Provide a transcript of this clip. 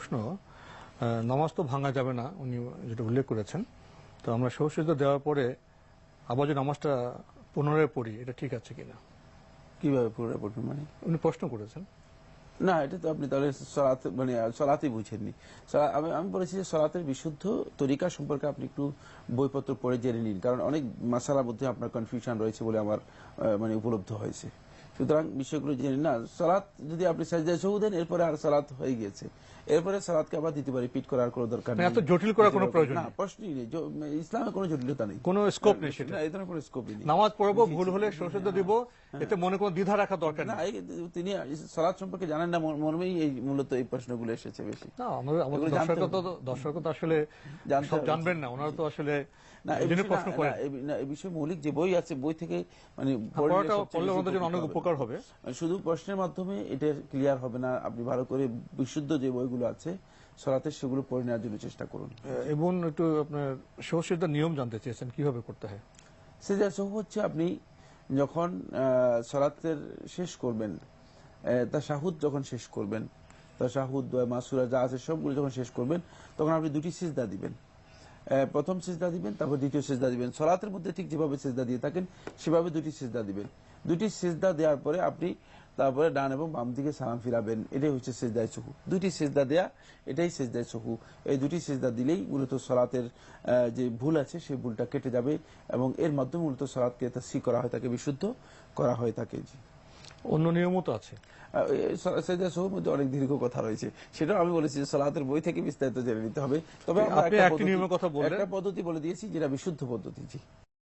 প্রশ্ন নামাজ তো ভাঙা যাবে না উনি যেটা উল্লেখ করেছেন। তো আমরা সহসিদ্ধ দেওয়ার পরে আবার যে নামাজটা পুনরায় পড়ি এটা ঠিক আছে কিনা? কীভাবে পুরো পড়বেন মানে? উনি প্রশ্ন করেছেন। না এটা তো আপনি তাহলে সলাতে মানে সলাতে বুঝেননি। আমি আমি বলেছি যে সলাতের বিশুদ্ধ তরিকা সম্পর্কে আপনি একটু বইপত্র পড়ে জেনে নিন কারণ অনেক মাসালার মধ্যে আপনার কনফিউশন রয়েছে বলে আমার মানে উপলব্ধ হয়েছে। সুতরাং বিষয়গুলো জেনে। না সলাৎ যদি আপনি সাজদায় সহু দেন এরপরে আর সলাৎ হয়ে গিয়েছে। এরপরে সলাৎকে আবার দ্বিতীয়বার রিপিট করার কোনো দরকার নেই। এত জটিল করার কোনো প্রয়োজন না প্রশ্নই নেই। জ- ইসলামে কোনো জটিলতা নেই। কোনো স্কোপ নেই সেটা। না এই ধরনের কোনো স্কোপই নেই। নামাজ পড়ব ভুল হলে সহসিদ্ধ দিব এতে মনে কোনো দ্বিধা রাখা দরকার না নেই। তিনি সলাৎ সম্পর্কে জানেন না মর- মর্মেই এই মূলত এই প্রশ্নগুলো এসেছে বেশি। না আমাদের আমাদের দর্শক তো দর্শক তো আসলে সব জানবেন না ওনারা তো আসলে না এই প্রশ্ন করেন। না, এই- বিষয়ে মৌলিক যে বই আছে বই থেকে মানে পড়লে পড়াটা পড়লে আমাদের জন্য অনেক উপকৃত উপকার হবে? শুধু প্রশ্নের মাধ্যমে এটা ক্লিয়ার হবে না। আপনি ভালো করে বিশুদ্ধ যে বইগুলো আছে সরাতে সেগুলো পড়ে নেওয়ার জন্য চেষ্টা করুন। এবং একটু আপনার সহসিদ্ধ নিয়ম জানতে চেয়েছেন কীভাবে করতে হয়? সেজা সহ হচ্ছে আপনি যখন আহ, সলাতের শেষ করবেন তা শাহুদ যখন শেষ করবেন তা শাহুদ মাসুরা যা আছে সবগুলো যখন শেষ করবেন তখন আপনি দুটি সিজদা দিবেন। প্রথম সিজদা দিবেন তারপর দ্বিতীয় সিজদা দিবেন। সলাতের মধ্যে ঠিক যেভাবে সিজদা দিয়ে থাকেন সেভাবে দুটি সিজদা দিবেন। দুটি সিজদা দেওয়ার পরে আপনি তারপরে ডান এবং বাম দিকে সালাম ফিরাবেন। এটাই হচ্ছে সেজদায় চহু দুটি সেজদা দেয়া এটাই সেজদায় চহু এই দুটি সেজদা দিলেই মূলত সলাতের যে ভুল আছে সেই ভুলটা কেটে যাবে এবং এর মাধ্যমে মূলত সলাৎকে সি করা হয় থাকে বিশুদ্ধ করা হয়ে থাকে জি। অন্য নিয়মও তো আছে। সেজদা চহুর মধ্যে অনেক দীর্ঘ কথা রয়েছে। সেটাও আমি বলেছি যে সলাতের বই থেকে বিস্তারিত জেনে নিতে হবে। তবে আমরা। একটা পদ্ধতি বলে দিয়েছি যেটা বিশুদ্ধ পদ্ধতি। জি।